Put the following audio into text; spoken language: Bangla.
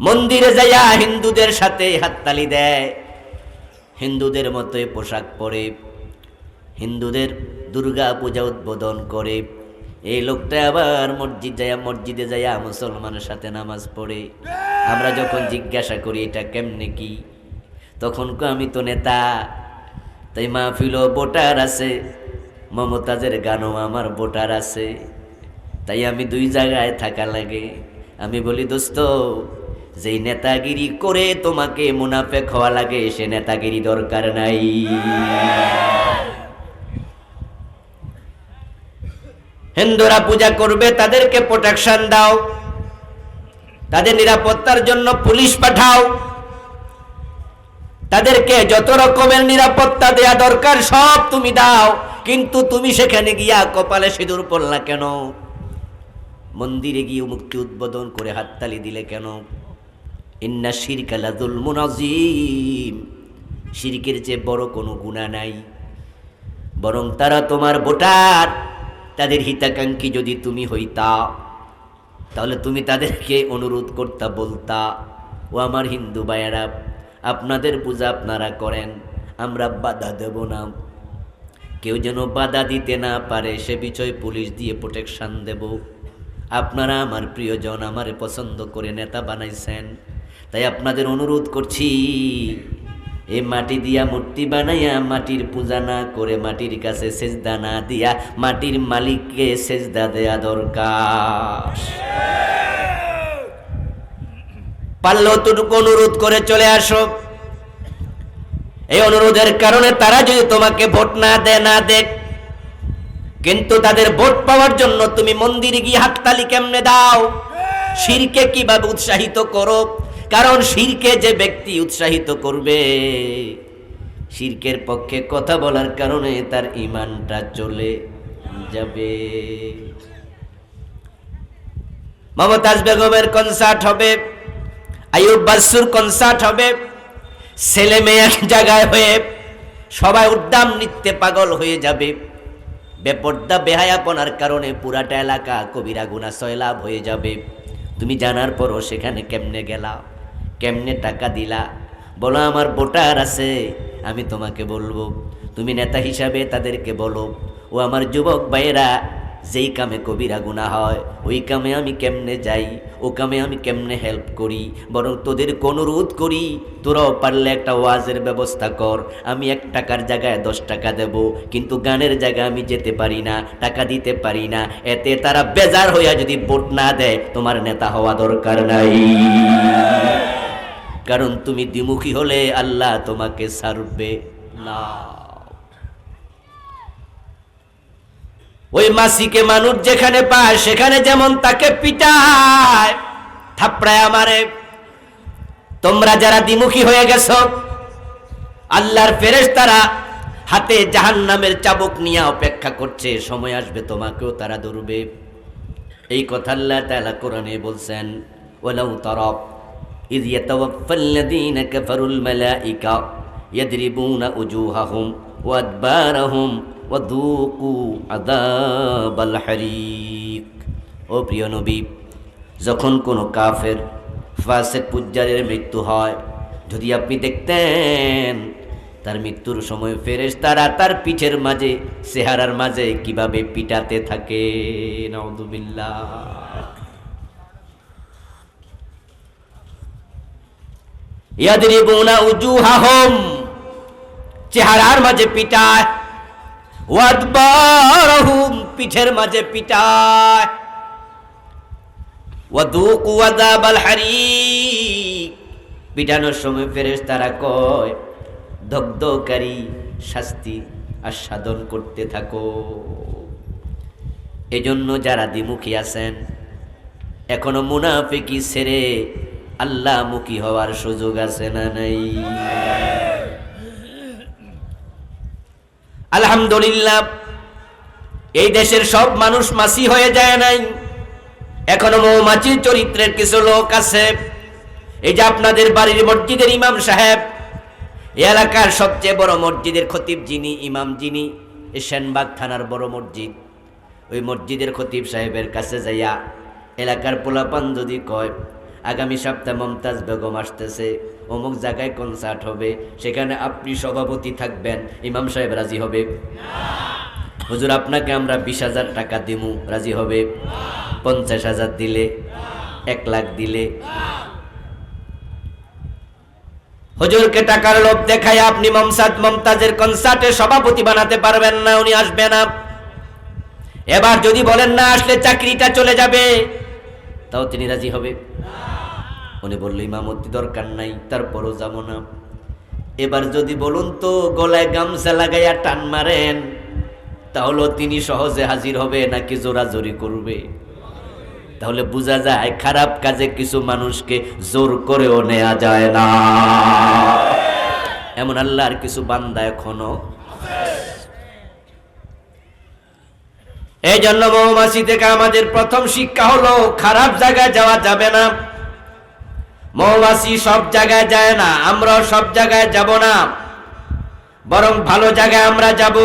মন্দিরে যাইয়া হিন্দুদের সাথে হাততালি দেয়। হিন্দুদের মতোই পোশাক পরে, হিন্দুদের দুর্গা পূজা উদ্বোধন করে। এই লোকটা আবার মসজিদ যাইয়া, মসজিদে যাইয়া মুসলমানের সাথে নামাজ পড়ে। আমরা যখন জিজ্ঞাসা করি, এটা কেমনে কি? তখন কো আমি তো নেতা। তাই মাহফিলও ভোটার আছে। মমতাজের গানও আমার ভোটার আছে। তাই আমি দুই জায়গায় থাকা লাগে। আমি বলি, দোস্ত যেই নেতাগিরি করে তোমাকে মুনাফে খাওয়া লাগে, সে নেতাগিরি দরকার নাই। হিন্দুরা পূজা করবে, তাদেরকে প্রোটেকশন দাও। তাদের নিরাপত্তার জন্য পুলিশ পাঠাও। তাদেরকে যত রকমের নিরাপত্তা দেয়া দরকার, সব তুমি দাও। কিন্তু তুমি সেখানে গিয়া কপালে সিঁদুর পড়লা কেন? মন্দিরে গিয়ে মুক্তি উদ্বোধন করে হাততালি দিলে কেন? ইন্না শিরকালাদুল মুনাজিম শিরকের চেয়ে বড় কোনো গুণা নাই। বরং তারা তোমার ভোটার। তাদের হিতাকাঙ্ক্ষী যদি তুমি হইতা, তাহলে তুমি তাদেরকে অনুরোধ করতা বলতা, ও আমার হিন্দু ভাইয়েরা, আপনাদের পূজা আপনারা করেন, আমরা বাধা দেব না। কেউ যেন বাধা দিতে না পারে, সে বিষয়ে পুলিশ দিয়ে প্রোটেকশন দেব। আপনারা আমার প্রিয়জন, আমারে পছন্দ করে নেতা বানাইছেন। তাই আপনাদের অনুরোধ করছি এই মাটি দিয়া মূর্তি বানাইয়া মাটির পূজা না করে মাটির কাছে সেজদা না দিয়া মাটির মালিককে সেজদা দেয়া দরকার। পারলে অতটুকু অনুরোধ করে চলে আসো। এই অনুরোধের কারণে তারা যদি তোমাকে ভোট না দেয়, না দেখ, কিন্তু তাদের ভোট পাওয়ার জন্য তুমি মন্দিরে গিয়ে হাততালি কেমনে দাও? শিরকে কীভাবে উৎসাহিত করো? কারণ শিরকে যে ব্যক্তি উৎসাহিত করবে, শিরকের পক্ষে কথা বলার কারণে তার ইমানটা চলে যাবে। মমতাজ বেগমের কনসার্ট হবে আয়ুব বাসুর কনসার্ট হবে, ছেলে মেয়ে এক জায়গায় হয়ে সবাই উদ্দাম নিত্যে পাগল হয়ে যাবে। বেপর্দা, বেহায়াপনার কারণে পুরাটা এলাকা কবিরা গুনা সয়লাভ হয়ে যাবে। তুমি জানার পরও সেখানে কেমনে গেলা? কেমনে টাকা দিলা? বলো, আমার ভোটার আছে, আমি তোমাকে বলব। তুমি নেতা হিসাবে তাদেরকে বলো, ও আমার যুবক ভাইয়েরা, যেই কামে কবিরা গুণা হয়, ওই কামে আমি কেমনে যাই? ও কামে আমি কেমনে হেল্প করি? বরং তোদের অনুরোধ করি, তোরাও পারলে একটা ওয়াজের ব্যবস্থা কর। আমি এক টাকার জায়গায় দশ টাকা দেব, কিন্তু গানের জায়গায় আমি যেতে পারি না, টাকা দিতে পারি না। এতে তারা বেজার হইয়া যদি ভোট না দেয়, তোমার নেতা হওয়া দরকার নাই। কারণ তুমি দ্বিমুখী হলে আল্লাহ তোমাকে সারবে না। ওই মাসিকে মানুষ যেখানে পায়, সেখানে যেমন তাকে পিটায়, থাপড়ায় আমারে। তোমরা যারা দ্বিমুখী হয়ে গেছ, আল্লাহর ফেরেশ তারা হাতে জাহান নামের চাবুক নিয়ে অপেক্ষা করছে, সময় আসবে তোমাকেও তারা ধরবে। এই কথা আল্লাহ তাআলা কোরআনে বলছেন, ওয়ালাউ তারা إذ يتوفى الذين كفروا الملائكة يضربون وجوههم وأدبارهم وذوقوا عذاب الحريق ও প্রিয় নবী যখন কোনো কাফের ফাসেক পুজ্জারের মৃত্যু হয় যদি আপনি দেখতেন তার মৃত্যুর সময় ফেরেস তারা তার পিঠের মাঝে চেহারার মাঝে কিভাবে পিটাতে থাকে নওদুবিল্লাহ ইয়াদরিবুনা উজুহাহুম। চেহারার মাঝে পিটায়, ওয়াদবারহুম, পিঠের মাঝে পিটায়। ওয়াদুকু আযাবাল হারিক। পিটানোর সময় ফেরেশতারা কয় দগ্ধকারী শাস্তি আস্বাদন করতে থাকো। এজন্য যারা দ্বিমুখী আছেন, এখনও মুনাফিকি ছেড়ে আল্লাহমুখী হওয়ার সুযোগ আছে না নাই? আলহামদুলিল্লাহ, এই দেশের সব মানুষ মাসি হয়ে যায় নাই। এখনও মৌমাছির চরিত্রের কিছু লোক আছে। এই যে আপনাদের বাড়ির মসজিদের ইমাম সাহেব এলাকার সবচেয়ে বড় মসজিদের খতিব যিনি, ইমাম যিনি সেনবাগ থানার বড় মসজিদ। ওই মসজিদের খতিব সাহেবের কাছে যাইয়া এলাকার পোলাপান যদি কয় আগামী সপ্তাহে মমতাজ বেগম আসতেছে। অমুক জায়গায় কনসার্ট হবে। সেখানে আপনি সভাপতি থাকবেন। ইমাম সাহেব রাজি হবে? হুজুর, আপনাকে আমরা বিশ হাজার টাকা দিমু। রাজি হবে? পঞ্চাশ হাজার দিলে, এক লাখ দিলে। হুজুরকে টাকার লোভ দেখায় আপনি মমসাদ মমতাজের কনসার্টে সভাপতি বানাতে পারবেন না, উনি আসবে না। এবার যদি বলেন না, আসলে চাকরিটা চলে যাবে, তাও তিনি রাজি হবে? উনি বলল, ইমামতি দরকার নাই, তারপরও যাব না। এবার যদি বলুন তো, গলায় গামছা লাগাইয়া টান মারেন, তাহলে তিনি সহজে হাজির হবে নাকি জোরাজোরি করবে? তাহলে বোঝা যায়, খারাপ কাজে কিছু মানুষকে জোর করেও নেওয়া যায় না। এমন আল্লাহর কিছু বান্দা এখনও এই জন্য মৌমাছি থেকে আমাদের প্রথম শিক্ষা হলো, খারাপ জায়গায় যাওয়া যাবে না। মৌমাছি সব জায়গায় যায় না, আমরাও সব জায়গায় যাব না। বরং ভালো জায়গায় আমরা যাব।